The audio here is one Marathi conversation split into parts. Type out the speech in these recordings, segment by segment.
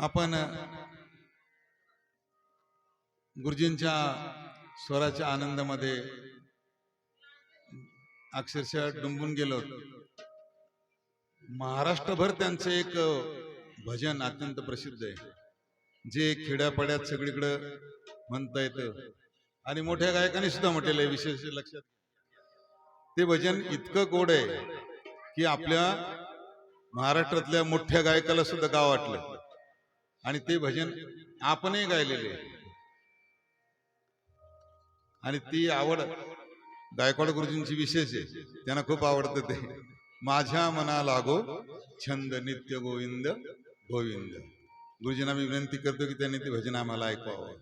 आपण गुरुजींच्या स्वराच्या आनंदामध्ये अक्षरशः डुंबून गेलो. महाराष्ट्रभर त्यांचं एक भजन अत्यंत प्रसिद्ध आहे. जे खेड्यापाड्यात सगळीकडं म्हणता येतं. आणि मोठ्या गायकांनी सुद्धा म्हटलेलं आहे विशेष लक्षात ते भजन इतकं गोड आहे की आपल्या महाराष्ट्रातल्या मोठ्या गायकाला सुद्धा गाव वाटलं. आणि ते भजन आपणही गायलेले आणि ती आवड गायकवाड गुरुजींची विशेष आहे. त्यांना खूप आवडतं ते. माझ्या मना लागो छंद नित्य गोविंद गोविंद. गुरुजींना मी विनंती करतो की त्यांनी ते भजन आम्हाला ऐकवावं.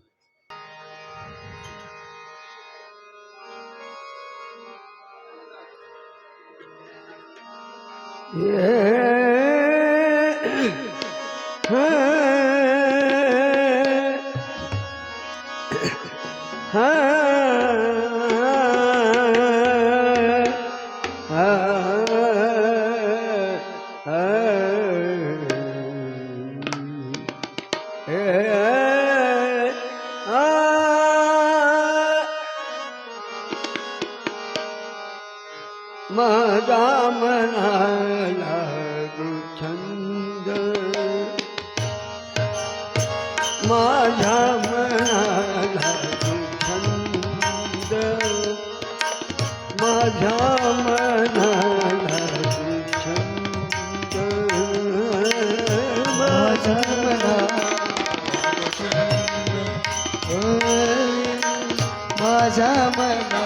माझा मनाला छंद माझ्या मनाला छंद माझ्या मनाला छंद माझ्या मना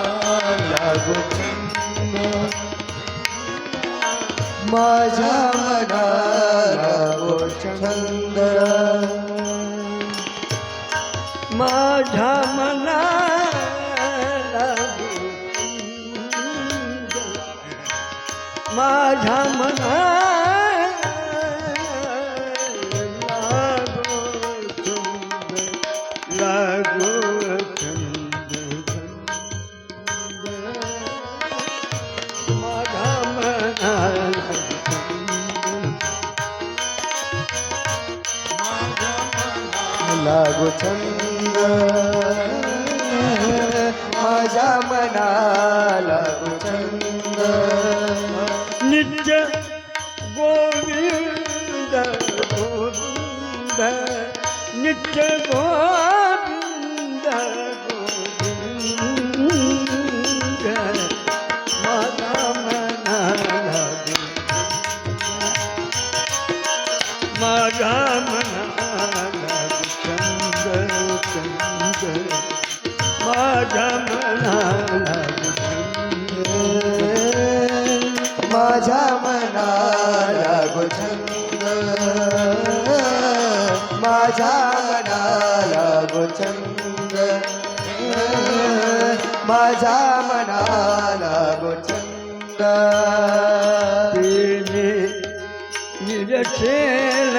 माझ्या मनाला माझ्या मनाला छंद. माझ्या मनाला माझ्या मना लागो छंद माझ्या मनाला छंद नित्य गोविंद गोविंद नित्य गोविंद माझ्या मनाला छंद निरखेल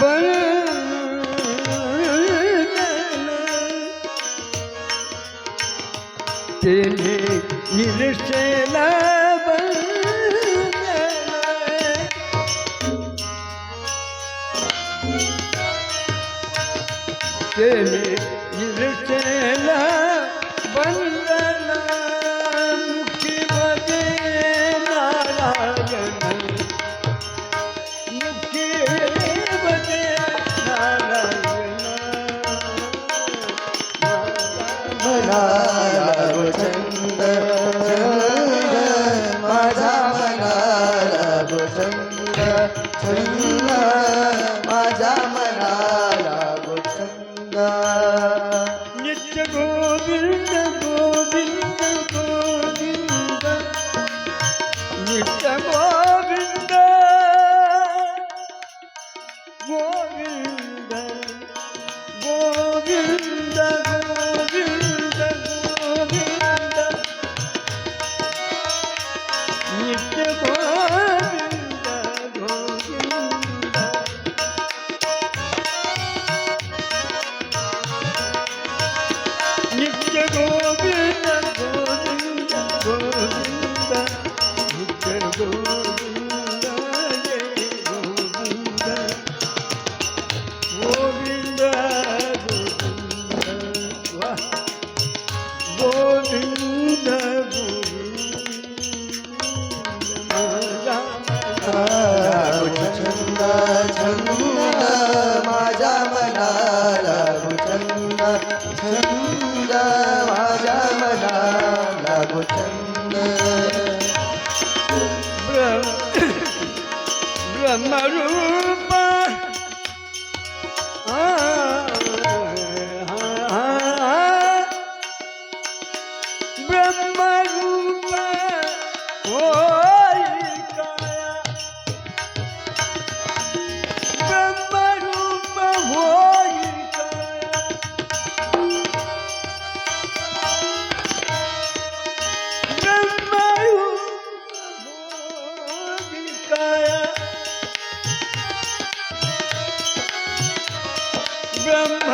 बल तेने निरखेल बल तेने छंद माझा 人呐，人吧。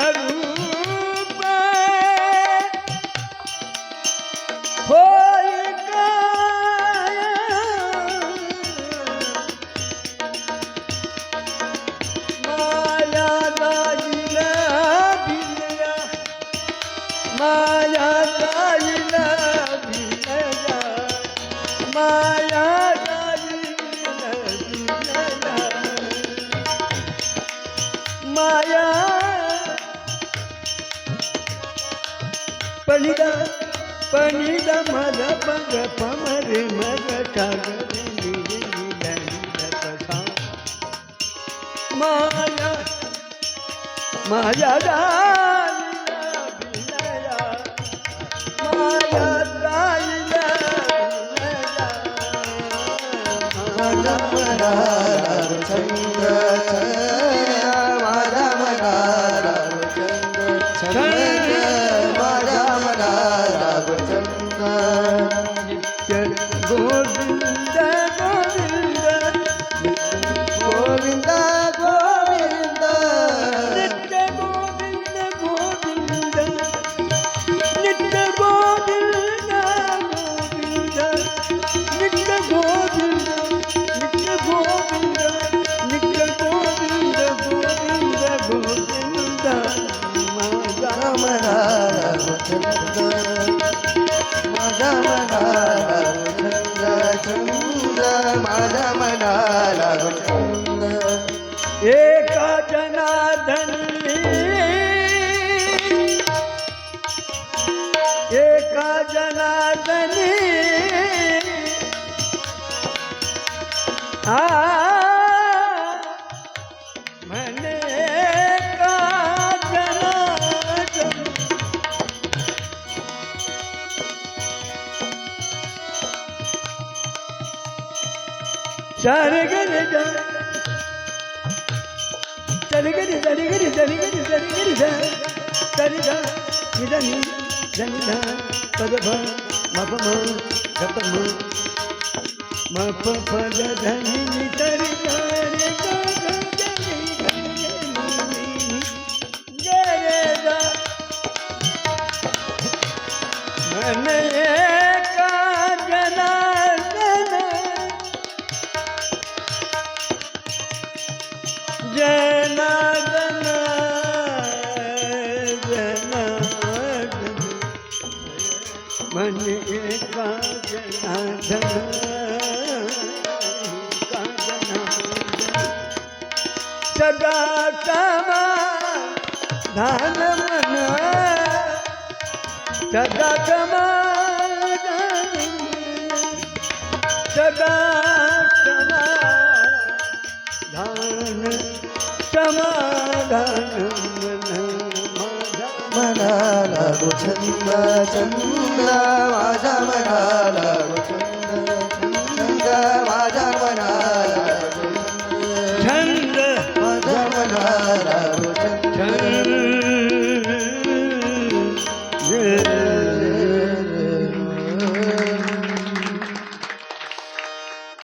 கரு nida mara pag pamar mara kag nida nida nida maya maya da Maya, Maya, Maya, Maya, Maya, Maya, मनाला छंद माझ्या मनाला छंद छंद माझ्या मनाला छंद एका जनार्दनी एका जनार्दनी सारे गरे जा चली गरी चली गरी चली गरी चली गरी जा चली जा निधनी जनी जा मप म गप म मप पद धनी तरी मन एका जनार्दन एका जनार्दन सदा समा धान मन सदा समा सदा समा धान समाधान చంద చంద వాసవన